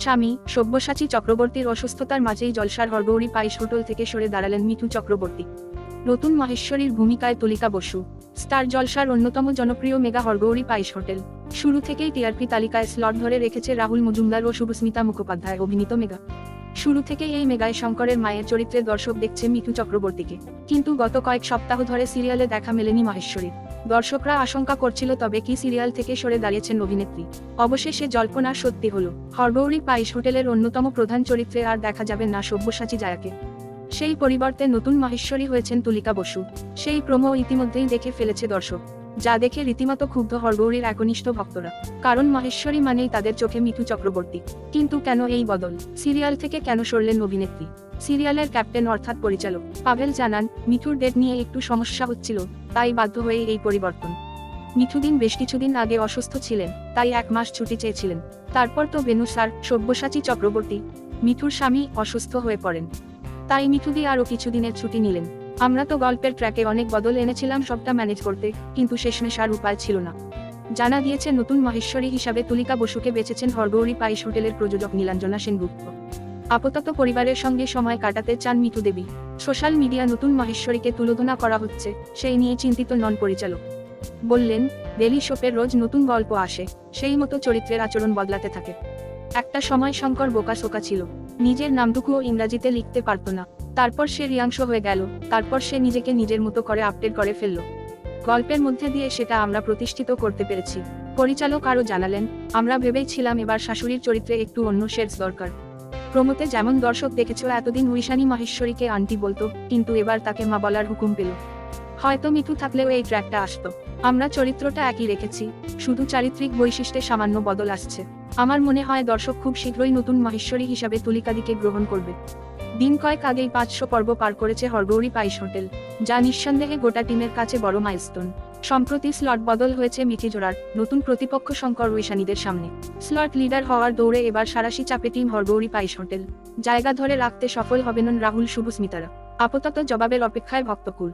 স্বামী সব্যসাচী চক্রবর্তীর অসুস্থতার মাঝেই জলসার হরগৌরী পাইস হোটেল থেকে সরে দাঁড়ালেন মিঠু চক্রবর্তী। নতুন মাহেশ্বরীর ভূমিকায় তুলিকা বসু, স্টার জলসার অন্যতম জনপ্রিয় মেগা হরগৌরী পাইস হোটেল। শুরু থেকেই টিআরপি তালিকায় স্লট ধরে রেখেছে রাহুল মজুমদার ও শুভস্মিতা মুখোপাধ্যায় অভিনীত মেগা। শুরু থেকেই এই মেগায় শঙ্করের মায়ের চরিত্রে দর্শক দেখছে মিঠু চক্রবর্তীকে। কিন্তু গত কয়েক সপ্তাহ ধরে সিরিয়ালে দেখা মেলেনি মাহেশ্বরীর দর্শকরা আশঙ্কা করছিল তবে কি সিরিয়াল থেকে সরে দাঁড়িয়েছেন অভিনেত্রী। অবশেষে জল্পনা সত্যি হল, হরগৌরী পাইস হোটেলের অন্যতম প্রধান চরিত্রে আর দেখা যাবে না সব্যসাচী জায়াকে। সেই পরিবর্তে নতুন মাহেশ্বরী হয়েছেন তুলিকা বসু। সেই প্রোমো ইতিমধ্যেই দেখে ফেলেছে দর্শক। যা দেখে রীতিমতো ক্ষুব্ধ হরগৌরীর একনিষ্ঠ ভক্তরা। কারণ মহেশ্বরী মানেই তাদের চোখে মিঠু চক্রবর্তী। কিন্তু কেন এই বদল? সিরিয়াল থেকে কেন সরলেন অভিনেত্রী? সিরিয়ালের ক্যাপ্টেন অর্থাৎ পরিচালক পাভেল জানান, মিঠুর ডেট নিয়ে একটু সমস্যা হচ্ছিল, তাই বাধ্য হয়ে এই পরিবর্তন। মিঠুদিন বেশ কিছুদিন আগে অসুস্থ ছিলেন, তাই এক মাস ছুটি চেয়েছিলেন। তারপর তো বেনু স্যার, সব্যসাচী চক্রবর্তী, মিঠুর স্বামী অসুস্থ হয়ে পড়েন। তাই মিঠুদি আরও কিছুদিনের ছুটি নিলেন। আমরা তো গল্পের ট্র্যাকে অনেক বদল এনেছিলাম সবটা ম্যানেজ করতে, কিন্তু শেষমেশ আর উপায় ছিল না। জানা গিয়েছে নতুন মহেশ্বরী হিসাবে তুলিকা বসুকে বেছেছেন হরগৌরী পাইস হোটেলের প্রযোজক নীলাঞ্জনা সেনগুপ্ত। আপাতত পরিবারের সঙ্গে সময় কাটাতে চান মিঠু দেবী। সোশ্যাল মিডিয়া নতুন মহেশ্বরীকে তুলোধনা করা হচ্ছে, সেই নিয়ে চিন্তিত নন পরিচালক। বললেন ডেলি শোপের রোজ নতুন গল্প আসে, সেই মতো চরিত্রের আচরণ বদলাতে থাকে। একটা সময় শঙ্কর বোকাশোকা ছিল। নিজের নামটুকুও ইংরাজিতে লিখতে পারত না। তারপর সে রিয়াংশ হয়ে গেল। তারপর সে নিজেকে নিজের মতো করে আপডেট করে ফেলল। গল্পের মধ্যে দিয়ে সেটা আমরা প্রতিষ্ঠিত করতে পেরেছি। পরিচালক আরও জানালেন, আমরা ভেবেইছিলাম এবার শাশুড়ির চরিত্রে একটু অন্য শেডস দরকার। প্রমোতে যেমন দর্শক দেখেছ, এতদিন উইশানী মাহেশ্বরীকে আন্টি বলতো, কিন্তু এবার তাকে মা বলার হুকুম পেল। হয়তো মিঠু থাকলেও এই ট্র্যাকটা আসতো। আমরা চরিত্রটা একই রেখেছি, শুধু চারিত্রিক বৈশিষ্ট্যে সামান্য বদল আসছে। আমার মনে হয় দর্শক খুব শীঘ্রই নতুন মাহেশ্বরী হিসাবে তুলিকাদিকে গ্রহণ করবে। দিন কয়েক আগেই পাঁচশো পর্ব পার করেছে হরগৌরী পাইস হোটেল, যা নিঃসন্দেহে গোটা টিমের কাছে বড় মাইলস্টোন। সম্প্রতি স্লট বদল হয়েছে মিঠিজোড়ার নতুন প্রতিপক্ষ শঙ্কর ঐশানীদের সামনে। স্লট লিডার হওয়ার দৌড়ে এবার সারাশি চাপে টিম হরগৌরী পাইস হোটেল। জায়গা ধরে রাখতে সফল হবেন রাহুল শুভস্মিতারা আপাতত জবাবের অপেক্ষায় ভক্তকুল।